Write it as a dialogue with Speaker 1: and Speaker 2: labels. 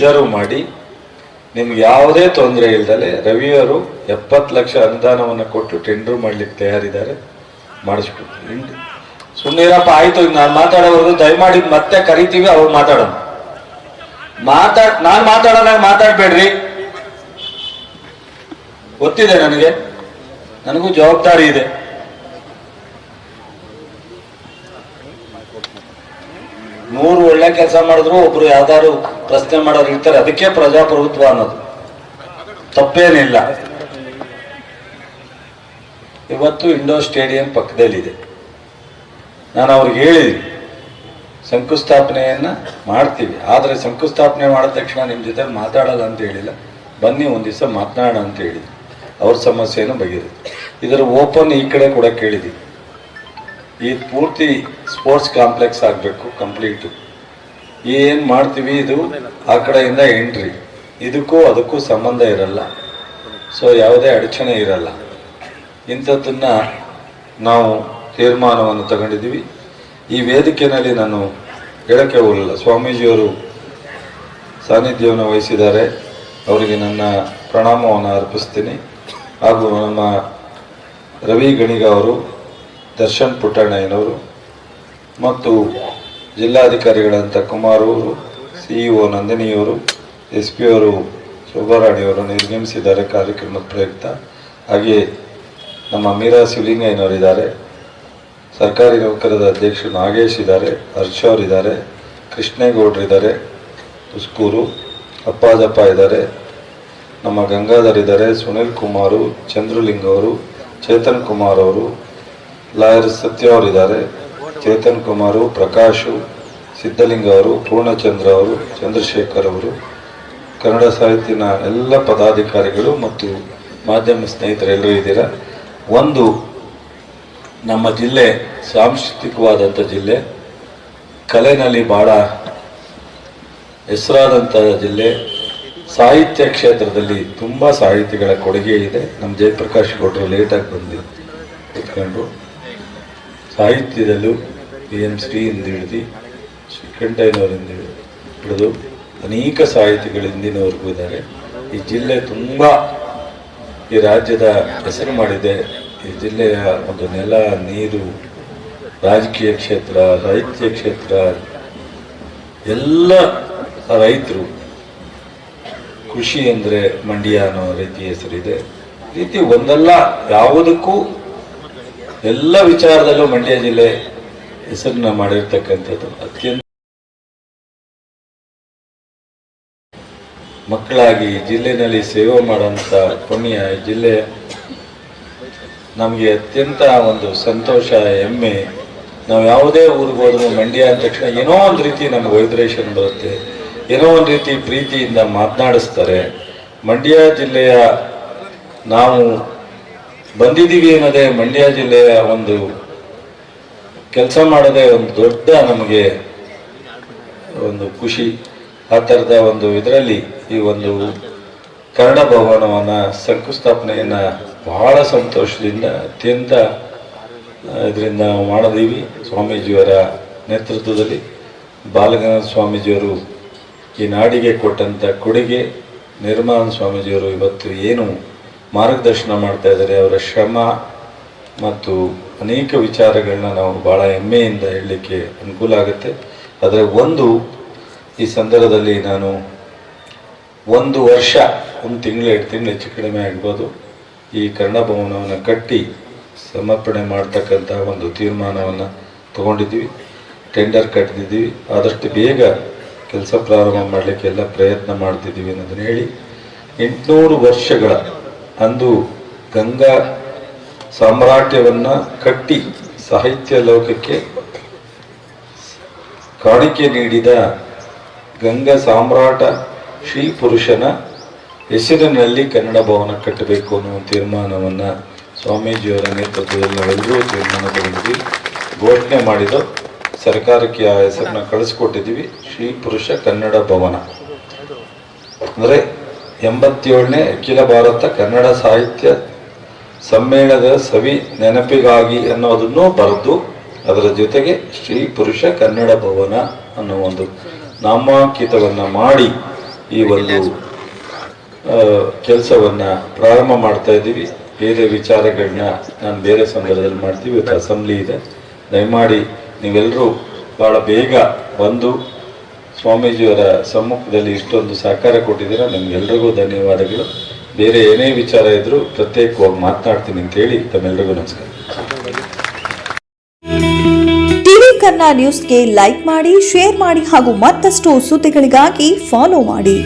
Speaker 1: Reserve ಮಾಡಿ, ನಿಮ್ಗೆ ಯಾವುದೇ ತೊಂದರೆ ಇಲ್ದಲೆ ರವಿಯವರು ಎಪ್ಪತ್ತು ಲಕ್ಷ ಅನುದಾನವನ್ನು ಕೊಟ್ಟು ಟೆಂಡರ್ ಮಾಡ್ಲಿಕ್ಕೆ ತಯಾರಿದ್ದಾರೆ ಮಾಡಿಸ್ಕೊಡ್ತೀವಿ ಸುಮ್ಮನಿರಪ್ಪ ಆಯ್ತು ಈಗ ನಾನು ಮಾತಾಡೋವರೆಗೂ ದಯಮಾಡಿ ಮತ್ತೆ ಕರಿತೀವಿ, ಅವ್ರು ಮಾತಾಡೋಣ. ಮಾತಾಡ್ ನಾನು ಮಾತಾಡೋಣ ಮಾತಾಡ್ಬೇಡ್ರಿ. ಗೊತ್ತಿದೆ ನನಗೆ. ನನಗೂ ಜವಾಬ್ದಾರಿ ಇದೆ. ಮೂರು ಒಳ್ಳೆ ಕೆಲಸ ಮಾಡಿದ್ರು, ಒಬ್ರು ಯಾವ್ದಾದ್ರು ಪ್ರಶ್ನೆ ಮಾಡೋರು ಇರ್ತಾರೆ. ಅದಕ್ಕೆ ಪ್ರಜಾಪ್ರಭುತ್ವ ಅನ್ನೋದು. ತಪ್ಪೇನಿಲ್ಲ. ಇವತ್ತು ಇಂಡೋರ್ ಸ್ಟೇಡಿಯಂ ಪಕ್ಕದಲ್ಲಿದೆ. ನಾನು ಅವ್ರಿಗೆ ಹೇಳಿದ್ದೀನಿ. ಶಂಕುಸ್ಥಾಪನೆಯನ್ನು ಮಾಡ್ತೀವಿ. ಆದರೆ ಶಂಕುಸ್ಥಾಪನೆ ಮಾಡಿದ ತಕ್ಷಣ ನಿಮ್ಮ ಜೊತೆ ಮಾತಾಡಲ್ಲ ಅಂತ ಹೇಳಿಲ್ಲ. ಬನ್ನಿ ಒಂದು ದಿವಸ ಮಾತನಾಡೋಣ ಅಂತ ಹೇಳಿದ್ವಿ ಅವ್ರ ಸಮಸ್ಯೆಯನ್ನು ಬಗೆದ್ರು ಇದರ ಓಪನ್ ಈ ಕಡೆ ಕೂಡ ಕೇಳಿದ್ದೀವಿ ಈ ಪೂರ್ತಿ ಸ್ಪೋರ್ಟ್ಸ್ ಕಾಂಪ್ಲೆಕ್ಸ್ ಆಗಬೇಕು ಕಂಪ್ಲೀಟು ಏನು ಮಾಡ್ತೀವಿ ಇದು ಆ ಕಡೆಯಿಂದ ಎಂಟ್ರಿ ಇದಕ್ಕೂ ಅದಕ್ಕೂ ಸಂಬಂಧ ಇರಲ್ಲ. ಸೊ ಯಾವುದೇ ಅಡಚಣೆ ಇರಲ್ಲ. ಇಂಥದ್ದನ್ನ ನಾವು ತೀರ್ಮಾನವನ್ನು ತಗೊಂಡಿದ್ದೀವಿ. ಈ ವೇದಿಕೆಯಲ್ಲಿ ನಾನು ಹೇಳಕ್ಕೆ ಹೋಗಲಿಲ್ಲ. ಸ್ವಾಮೀಜಿಯವರು ಸಾನ್ನಿಧ್ಯವನ್ನು ವಹಿಸಿದ್ದಾರೆ. ಅವರಿಗೆ ನನ್ನ ಪ್ರಣಾಮವನ್ನು ಅರ್ಪಿಸ್ತೀನಿ. ಹಾಗೂ ನಮ್ಮ ರವಿ ಗಣಿಗ ಅವರು, ದರ್ಶನ್ ಪುಟ್ಟಣ್ಣಯ್ಯನವರು ಮತ್ತು ಜಿಲ್ಲಾಧಿಕಾರಿಗಳಂತ ಕುಮಾರ್ ಅವರು ಸಿಇಒ ನಂದಿನಿಯವರು ಎಸ್ ಪಿ ಅವರು ಶೋಭಾರಾಣಿಯವರು ನಿರ್ಗಮಿಸಿದ್ದಾರೆ ಕಾರ್ಯಕ್ರಮದ ಪ್ರಯುಕ್ತ. ಹಾಗೆಯೇ ನಮ್ಮ ಮೀರಾ ಶಿವಲಿಂಗಯ್ಯನವರಿದ್ದಾರೆ. ಸರ್ಕಾರಿ ನೌಕರದ ಅಧ್ಯಕ್ಷರು ನಾಗೇಶ್ ಇದ್ದಾರೆ, ಹರ್ಷ ಅವರಿದ್ದಾರೆ, ಕೃಷ್ಣೇಗೌಡರಿದ್ದಾರೆ ತುಸ್ಕೂರು ಅಪ್ಪಾಜಪ್ಪ ಇದ್ದಾರೆ, ನಮ್ಮ ಗಂಗಾಧರ್ ಇದ್ದಾರೆ, ಸುನಿಲ್ ಕುಮಾರು, ಚಂದ್ರಲಿಂಗ್ ಅವರು, ಚೇತನ್ ಕುಮಾರ್ ಅವರು, ಲಾಯರ್ ಸತ್ಯ ಅವರಿದ್ದಾರೆ. ಚೇತನ್ ಕುಮಾರು, ಪ್ರಕಾಶು, ಸಿದ್ಧಲಿಂಗ ಅವರು, ಪೂರ್ಣಚಂದ್ರ ಅವರು, ಚಂದ್ರಶೇಖರ್ ಅವರು, ಕನ್ನಡ ಸಾಹಿತ್ಯನ ಎಲ್ಲ ಪದಾಧಿಕಾರಿಗಳು ಮತ್ತು ಮಾಧ್ಯಮ ಸ್ನೇಹಿತರೆಲ್ಲರೂ ಇದ್ದೀರಾ? ಒಂದು, ನಮ್ಮ ಜಿಲ್ಲೆ ಸಾಂಸ್ಕೃತಿಕವಾದಂಥ ಜಿಲ್ಲೆ, ಕಲೆನಲ್ಲಿ ಬಹಳ ಹೆಸರಾದಂಥ ಜಿಲ್ಲೆ, ಸಾಹಿತ್ಯ ಕ್ಷೇತ್ರದಲ್ಲಿ ತುಂಬ ಸಾಹಿತಿಗಳ ಕೊಡುಗೆ ಇದೆ. ನಮ್ಮ ಜಯಪ್ರಕಾಶ್ ಗೌಡರು ಲೇಟಾಗಿ ಬಂದು ಕುತ್ಕೊಂಡ್ರು ಸಾಹಿತ್ಯದಲ್ಲೂ ಪಿ ಎಂ ಶ್ರೀಯಿಂದ ಹಿಡಿದು ಶ್ರೀಕಂಠಯ್ಯನವರಿಂದ ಹಿಡಿದು ಅನೇಕ ಸಾಹಿತಿಗಳು ಹಿಂದಿನವರೆಗೂ ಇದ್ದಾರೆ. ಈ ಜಿಲ್ಲೆ ತುಂಬ ಈ ರಾಜ್ಯದ ಹೆಸರು ಮಾಡಿದೆ. ಈ ಜಿಲ್ಲೆಯ ಒಂದು ನೆಲ, ನೀರು, ರಾಜಕೀಯ ಕ್ಷೇತ್ರ, ಸಾಹಿತ್ಯ ಕ್ಷೇತ್ರ, ಎಲ್ಲ ರೈತರು ಕೃಷಿ ಅಂದರೆ ಮಂಡ್ಯ ಅನ್ನೋ ರೀತಿ ಹೆಸರಿದೆ. ರೀತಿ ಒಂದಲ್ಲ, ಯಾವುದಕ್ಕೂ ಎಲ್ಲ ವಿಚಾರದಲ್ಲೂ ಮಂಡ್ಯ ಜಿಲ್ಲೆ ಹೆಸರನ್ನ ಮಾಡಿರ್ತಕ್ಕಂಥದ್ದು ಅತ್ಯಂತ ಮಕ್ಕಳಾಗಿ ಜಿಲ್ಲೆನಲ್ಲಿ ಸೇವೆ ಮಾಡೋಂಥ ಪುಣ್ಯ ಜಿಲ್ಲೆ. ನಮಗೆ ಅತ್ಯಂತ ಒಂದು ಸಂತೋಷ, ಹೆಮ್ಮೆ. ನಾವು ಯಾವುದೇ ಊರಿಗೆ ಹೋದ್ರೂ ಮಂಡ್ಯ ಅಂದ ತಕ್ಷಣ ಏನೋ ಒಂದು ರೀತಿ ನಮ್ಗೆ ವೈಬ್ರೇಷನ್ ಬರುತ್ತೆ. ಏನೋ ಒಂದು ರೀತಿ ಪ್ರೀತಿಯಿಂದ ಮಾತನಾಡಿಸ್ತಾರೆ. ಮಂಡ್ಯ ಜಿಲ್ಲೆಯ ನಾವು ಬಂದಿದ್ದೀವಿ ಅನ್ನೋದೇ ಮಂಡ್ಯ ಜಿಲ್ಲೆಯ ಒಂದು ಕೆಲಸ ಮಾಡೋದೇ ಒಂದು ದೊಡ್ಡ ನಮಗೆ ಒಂದು ಖುಷಿ. ಆ ಥರದ ಒಂದು ಇದರಲ್ಲಿ ಈ ಒಂದು ಕನ್ನಡ ಭವನವನ್ನು ಶಂಕುಸ್ಥಾಪನೆಯನ್ನು ಬಹಳ ಸಂತೋಷದಿಂದ ಅತ್ಯಂತ ಇದರಿಂದ ಮಾಡಿದೀವಿ. ಸ್ವಾಮೀಜಿಯವರ ನೇತೃತ್ವದಲ್ಲಿ ಬಾಲಗನಾಥ ಸ್ವಾಮೀಜಿಯವರು ಈ ನಾಡಿಗೆ ಕೊಟ್ಟಂಥ ಕೊಡುಗೆ ನಿರ್ಮಲ ಸ್ವಾಮೀಜಿಯವರು ಇವತ್ತು ಏನು ಮಾರ್ಗದರ್ಶನ ಮಾಡ್ತಾ ಇದ್ದಾರೆ, ಅವರ ಶ್ರಮ ಮತ್ತು ಅನೇಕ ವಿಚಾರಗಳನ್ನ ನಾವು ಭಾಳ ಹೆಮ್ಮೆಯಿಂದ ಹೇಳಲಿಕ್ಕೆ ಅನುಕೂಲ ಆಗುತ್ತೆ. ಆದರೆ ಒಂದು, ಈ ಸಂದರ್ಭದಲ್ಲಿ ನಾನು ಒಂದು ವರ್ಷ, ಒಂದು ತಿಂಗಳು ಎರಡು ತಿಂಗಳು ಹೆಚ್ಚು ಕಡಿಮೆ ಆಗ್ಬೋದು. ಈ ಕನ್ನಡ ಭವನವನ್ನು ಕಟ್ಟಿ ಸಮರ್ಪಣೆ ಮಾಡ್ತಕ್ಕಂಥ ಒಂದು ತೀರ್ಮಾನವನ್ನು ತಗೊಂಡಿದ್ದೀವಿ. ಟೆಂಡರ್ ಕಟ್ಟಿದ್ದೀವಿ ಆದಷ್ಟು ಬೇಗ ಕೆಲಸ ಪ್ರಾರಂಭ ಮಾಡಲಿಕ್ಕೆ ಎಲ್ಲ ಪ್ರಯತ್ನ ಮಾಡ್ತಿದ್ದೀವಿ ಅನ್ನೋದನ್ನು ಹೇಳಿ, ಎಂಟುನೂರು ವರ್ಷಗಳ ಅಂದು ಗಂಗಾ ಸಾಮ್ರಾಜ್ಯವನ್ನು ಕಟ್ಟಿ ಸಾಹಿತ್ಯ ಲೋಕಕ್ಕೆ ಕಾಣಿಕೆ ನೀಡಿದ ಗಂಗಾ ಸಾಮ್ರಾಟ ಶ್ರೀ ಪುರುಷನ ಹೆಸರಿನಲ್ಲಿ ಕನ್ನಡ ಭವನ ಕಟ್ಟಬೇಕು ಅನ್ನುವ ತೀರ್ಮಾನವನ್ನು ಸ್ವಾಮೀಜಿಯವರ ನೇತೃತ್ವದಲ್ಲಿ ನಾವೆಲ್ಲರೂ ತೀರ್ಮಾನ ಘೋಷಣೆ ಮಾಡಿದ ಸರ್ಕಾರಕ್ಕೆ ಆ ಹೆಸರನ್ನ ಕಳಿಸ್ಕೊಟ್ಟಿದ್ದೀವಿ. ಶ್ರೀ ಪುರುಷ ಕನ್ನಡ ಭವನ. ಅಂದರೆ ಎಂಬತ್ತೇಳನೇ ಅಖಿಲ ಭಾರತ ಕನ್ನಡ ಸಾಹಿತ್ಯ ಸಮ್ಮೇಳನದ ಸವಿ ನೆನಪಿಗಾಗಿ ಅನ್ನೋದನ್ನು ಬರೆದು ಅದರ ಜೊತೆಗೆ ಶ್ರೀ ಪುರುಷ ಕನ್ನಡ ಭವನ ಅನ್ನೋ ಒಂದು ನಾಮಾಂಕಿತವನ್ನು ಮಾಡಿ ಈ ಒಂದು ಕೆಲಸವನ್ನು ಪ್ರಾರಂಭ ಮಾಡ್ತಾ ಇದ್ದೀವಿ. ಬೇರೆ ವಿಚಾರಗಳನ್ನ ನಾನು ಬೇರೆ ಸಂದರ್ಭದಲ್ಲಿ ಮಾಡ್ತೀವಿ. ಇವತ್ತು ಅಸೆಂಬ್ಲಿ ಇದೆ. ದಯಮಾಡಿ ನೀವೆಲ್ಲರೂ ಭಾಳ ಬೇಗ ಬಂದು ಸ್ವಾಮೀಜಿಯವರ ಸಮ್ಮುಖದಲ್ಲಿ ಇಷ್ಟೊಂದು ಸಹಕಾರ ಕೊಟ್ಟಿದ್ದೀರಾ. ನಿಮ್ಗೆಲ್ರಿಗೂ ಧನ್ಯವಾದಗಳು. ಬೇರೆ ಏನೇ ವಿಚಾರ ಇದ್ರು ಪ್ರತ್ಯೇಕವಾಗಿ ಮಾತನಾಡ್ತೀನಿ ಅಂತೇಳಿ ತಮ್ಮೆಲ್ಲರಿಗೂ ನಮಸ್ಕಾರ.
Speaker 2: ಟಿವಿ ಕನ್ನಡ ನ್ಯೂಸ್ಗೆ ಲೈಕ್ ಮಾಡಿ, ಶೇರ್ ಮಾಡಿ ಹಾಗೂ ಮತ್ತಷ್ಟು ಸುದ್ದಿಗಳಿಗಾಗಿ ಫಾಲೋ ಮಾಡಿ.